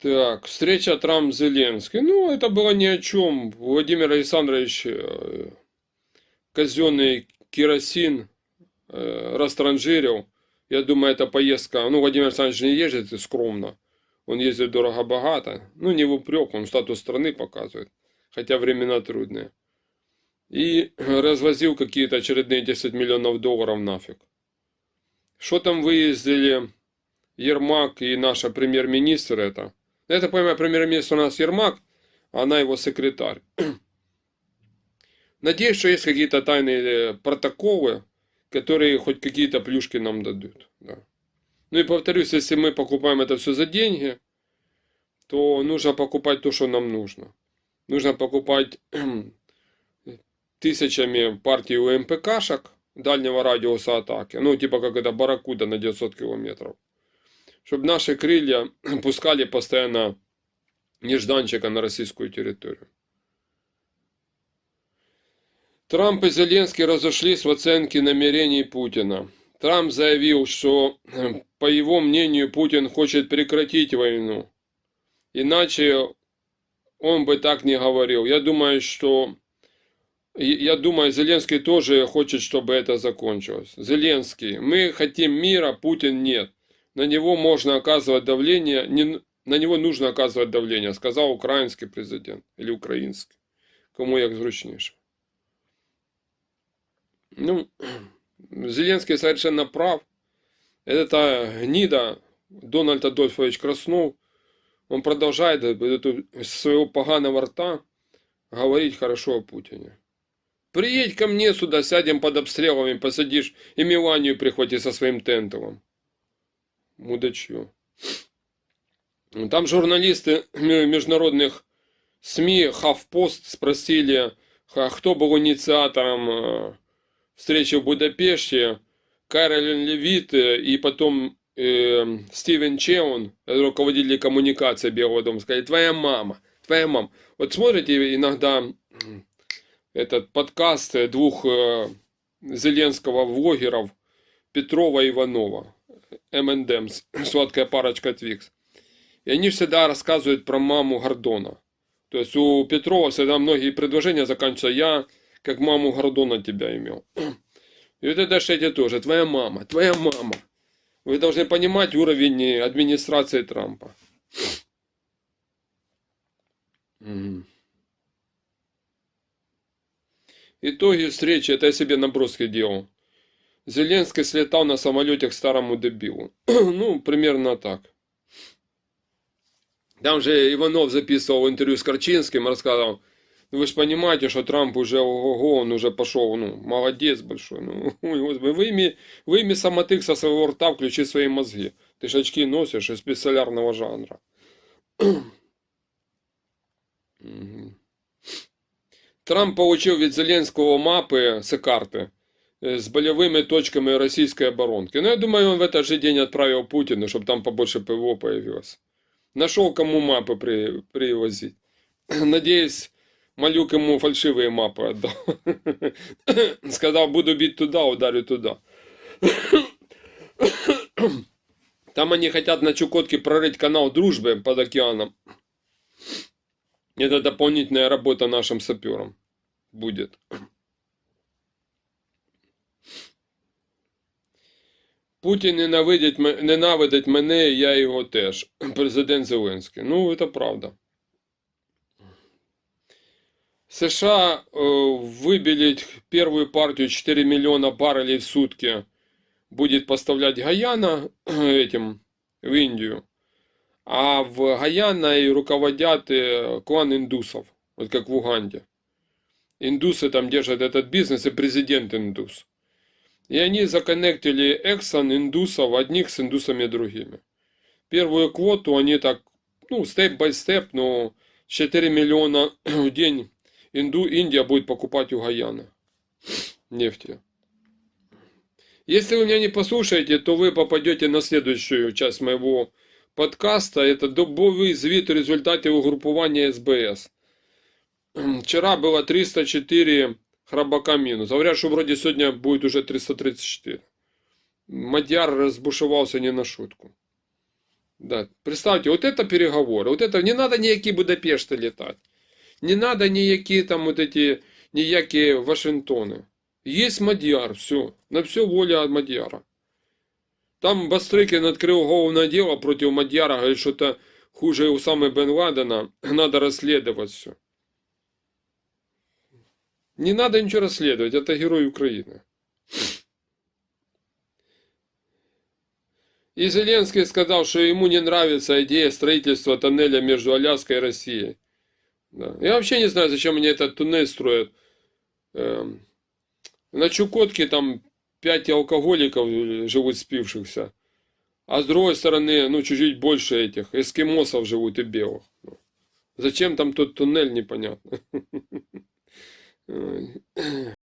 Так, встреча Трамп-Зеленский. Ну, это было ни о чем. Владимир Александрович э, казенный керосин э, растранжирил. Я думаю, эта поездка... Ну, Владимир Александрович не ездит скромно. Он ездит дорого-богато. Ну, не в упрек, он статус страны показывает. Хотя времена трудные. И развозил какие-то очередные 10 миллионов долларов нафиг. Что там выездили Ермак и наша премьер-министр это? Это, понимаю, премьер-министр у нас Ермак, она его секретарь. Надеюсь, что есть какие-то тайные э, протоколы, которые хоть какие-то плюшки нам дадут. Да. Ну и повторюсь, если мы покупаем это все за деньги, то нужно покупать то, что нам нужно. Нужно покупать тысячами партий УМПКшек дальнего радиуса атаки. Ну, типа как это Баракуда на 900 километров чтобы наши крылья пускали постоянно нежданчика на российскую территорию. Трамп и Зеленский разошлись в оценке намерений Путина. Трамп заявил, что, по его мнению, Путин хочет прекратить войну. Иначе он бы так не говорил. Я думаю, что... Я думаю, Зеленский тоже хочет, чтобы это закончилось. Зеленский, мы хотим мира, Путин нет на него можно оказывать давление, не, на него нужно оказывать давление, сказал украинский президент или украинский. Кому як зручніше. Ну, Зеленский совершенно прав. Это гнида Дональд Адольфович Краснов, он продолжает с своего поганого рта говорить хорошо о Путине. Приедь ко мне сюда, сядем под обстрелами, посадишь и Миланию прихвати со своим тентовым мудачью. Там журналисты международных СМИ Хавпост спросили, кто был инициатором э, встречи в Будапеште. Каролин Левит э, и потом э, Стивен Чеун, руководитель коммуникации Белого дома, сказали, твоя мама, твоя мама. Вот смотрите иногда этот подкаст двух э, зеленского влогеров Петрова и Иванова. M&M's, сладкая парочка Twix. И они всегда рассказывают про маму Гордона. То есть у Петрова всегда многие предложения заканчиваются «я как маму Гордона тебя имел». И вот это эти тоже. Твоя мама, твоя мама. Вы должны понимать уровень администрации Трампа. Итоги встречи, это я себе наброски делал. Зеленский слетал на самолете к старому дебилу. ну, примерно так. Там же Иванов записывал интервью с Корчинским, рассказывал, ну, вы же понимаете, что Трамп уже, ого, он уже пошел, ну, молодец большой. Ну, выйми, выйми самотык со своего рта, включи свои мозги. Ты ж очки носишь из специального жанра. Трамп получил від Зеленського мапи з карти. Э, с болевыми точками российской оборонки. Но ну, я думаю, он в этот же день отправил Путина, чтобы там побольше ПВО появилось. Нашел, кому мапы при, привозить. Надеюсь, Малюк ему фальшивые мапы отдал. Сказал, буду бить туда, ударю туда. Там они хотят на Чукотке прорыть канал дружбы под океаном. Это дополнительная работа нашим саперам будет. Путін ненавидить, ненавидить мене, я його теж. Президент Зеленський. Ну, це правда. США выбелить первую партию 4 миллиона баррелей в сутки будет поставлять Гаяна этим в Индию. А в Гаяна руководят клан индусов, вот как в Уганде. Индусы там держат этот бизнес и президент индус. И они законнектили Exxon индусов одних с индусами другими. Первую квоту они так, ну, степ-бай-степ, но 4 миллиона в день Инду, Индия будет покупать у Гаяна нефти. Если вы меня не послушаете, то вы попадете на следующую часть моего подкаста. Это добовый звіт результатів угрупування СБС. Вчера было 304 Храбака минус. Говорят, что вроде сегодня будет уже 334. Мадьяр разбушевался не на шутку. Да. Представьте, вот это переговоры. Вот это не надо ніякі Будапешти літати. Не надо ніякі там вот эти, ніякі Вашингтони. Есть Мадьяр, все. На все воля Мадьяра. Там Бастрыкин открыл уголовное дело против Мадьяра, говорит, что это хуже Усамы Бен Ладена, надо расследовать все. Не надо ничего расследовать, это герой Украины. И Зеленский сказал, что ему не нравится идея строительства тоннеля между Аляской и Россией. Да. Я вообще не знаю, зачем они этот туннель строят. Эм, На Чукотке там пять алкоголиков живут спившихся. А с другой стороны, ну, чуть-чуть больше этих эскимосов живут и белых. Ну, Зачем там тот туннель, непонятно. Um, All right.